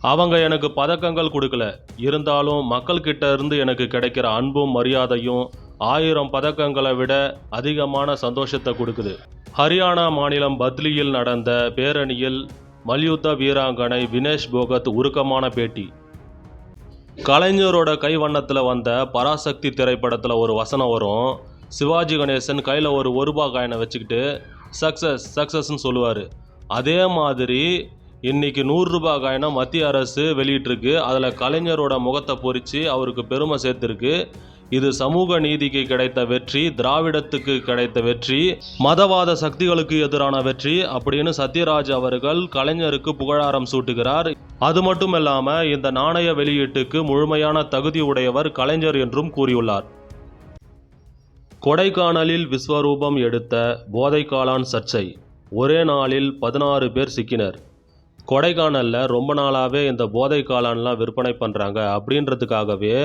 அவங்க எனக்கு பதக்கங்கள் கொடுக்கல. இருந்தாலும் மக்கள்கிட்ட இருந்து எனக்கு கிடைக்கிற அன்பும் மரியாதையும் ஆயிரம் பதக்கங்களை விட அதிகமான சந்தோஷத்தை கொடுக்குது. ஹரியானா மாநிலம் பத்லியில் நடந்த பேரணியில் மல்யுத்த வீராங்கனை வினேஷ் போகத் உருக்கமான பேட்டி. கலைஞரோட கைவண்ணத்தில் வந்த பராசக்தி திரைப்படத்தில் ஒரு வசனம் வரும். சிவாஜி கணேசன் கையில் ஒரு ஒரு ரூபா காயினை வச்சுக்கிட்டு சக்ஸஸ் சக்ஸஸ்ன்னு சொல்லுவார். அதே மாதிரி இன்னைக்கு நூறுரூபா காயினம் மத்திய அரசு வெளியிட்டிருக்கு. அதில் கலைஞரோட முகத்தை பொறிச்சு அவருக்கு பெருமை சேர்த்துருக்கு. இது சமூக நீதிக்கு கிடைத்த வெற்றி திராவிடத்துக்கு கிடைத்த வெற்றி மதவாத சக்திகளுக்கு எதிரான வெற்றி அப்படின்னு சத்யராஜ் அவர்கள் கலைஞருக்கு புகழாரம் சூட்டுகிறார். அது மட்டும் இல்லாமல் இந்த நாணய வெளியீட்டுக்கு முழுமையான தகுதி உடையவர் கலைஞர் என்றும் கூறியுள்ளார். கொடைக்கானலில் விஸ்வரூபம் எடுத்த போதைக்காளான் சர்ச்சை. ஒரே நாளில் பதினாறு பேர் சிக்கினர். கொடைக்கானலில் ரொம்ப நாளாகவே இந்த போதை காளான்லாம் விற்பனை பண்ணுறாங்க அப்படின்றதுக்காகவே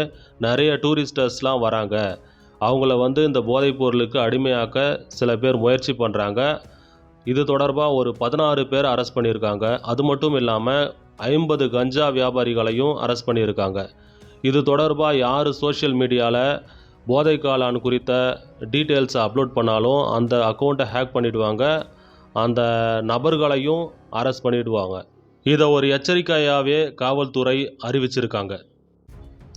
நிறைய டூரிஸ்டர்ஸ்லாம் வராங்க. அவங்கள வந்து இந்த போதைப் பொருளுக்கு அடிமையாக்க சில பேர் முயற்சி பண்ணுறாங்க இது தொடர்பாக ஒரு பதினாறு பேர் அரெஸ்ட் பண்ணியிருக்காங்க. அது மட்டும் இல்லாமல் ஐம்பது கஞ்சா வியாபாரிகளையும் அரெஸ்ட் பண்ணியிருக்காங்க. இது தொடர்பாக யார் சோஷியல் மீடியாவில் போதை காளான் குறித்த டீட்டெயில்ஸை அப்லோட் பண்ணாலும் அந்த அக்கௌண்ட்டை ஹேக் பண்ணிவிடுவாங்க அந்த நபர்களையும் அரெஸ்ட் பண்ணிடுவாங்க. இதை ஒரு எச்சரிக்கையாகவே காவல்துறை அறிவிச்சிருக்காங்க.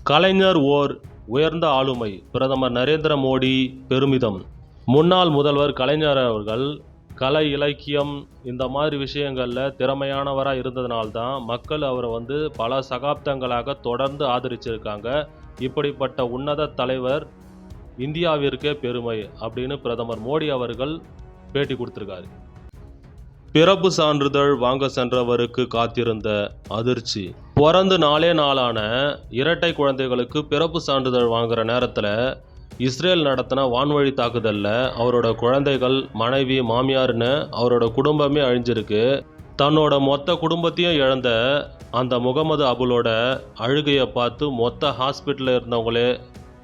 கலைஞர் ஓர் உயர்ந்த ஆளுமை பிரதமர் நரேந்திர மோடி பெருமிதம். முன்னாள் முதல்வர் கலைஞர் அவர்கள் கலை இலக்கியம் இந்த மாதிரி விஷயங்களில் திறமையானவராக இருந்ததுனால்தான் மக்கள் அவரை வந்து பல சகாப்தங்களாக தொடர்ந்து ஆதரிச்சிருக்காங்க. இப்படிப்பட்ட உன்னத தலைவர் இந்தியாவிற்கே பெருமை அப்படின்னு பிரதமர் மோடி அவர்கள் பேட்டி கொடுத்துருக்காரு. பிறப்பு சான்றிதழ் வாங்க சென்றவருக்கு காத்திருந்த அதிர்ச்சி. பிறந்து நாளே நாளான இரட்டை குழந்தைகளுக்கு பிறப்பு சான்றிதழ் வாங்குற நேரத்தில் இஸ்ரேல் நடத்தின வான்வழி தாக்குதலில் அவரோட குழந்தைகள் மனைவி மாமியார்னு அவரோட குடும்பமே அழிஞ்சிருக்கு. தன்னோட மொத்த குடும்பத்தையும் இழந்த அந்த முகமது அபுலோட அழுகையை பார்த்து மொத்த ஹாஸ்பிட்டலில் இருந்தவங்களே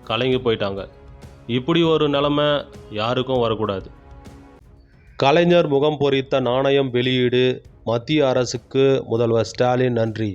கலங்கி போயிட்டாங்க. இப்படி ஒரு நிலமை யாருக்கும் வரக்கூடாது. கலைஞர் முகம் பொறித்த நாணயம் வெளியீடு மத்திய அரசுக்கு முதல்வர் ஸ்டாலின் நன்றி.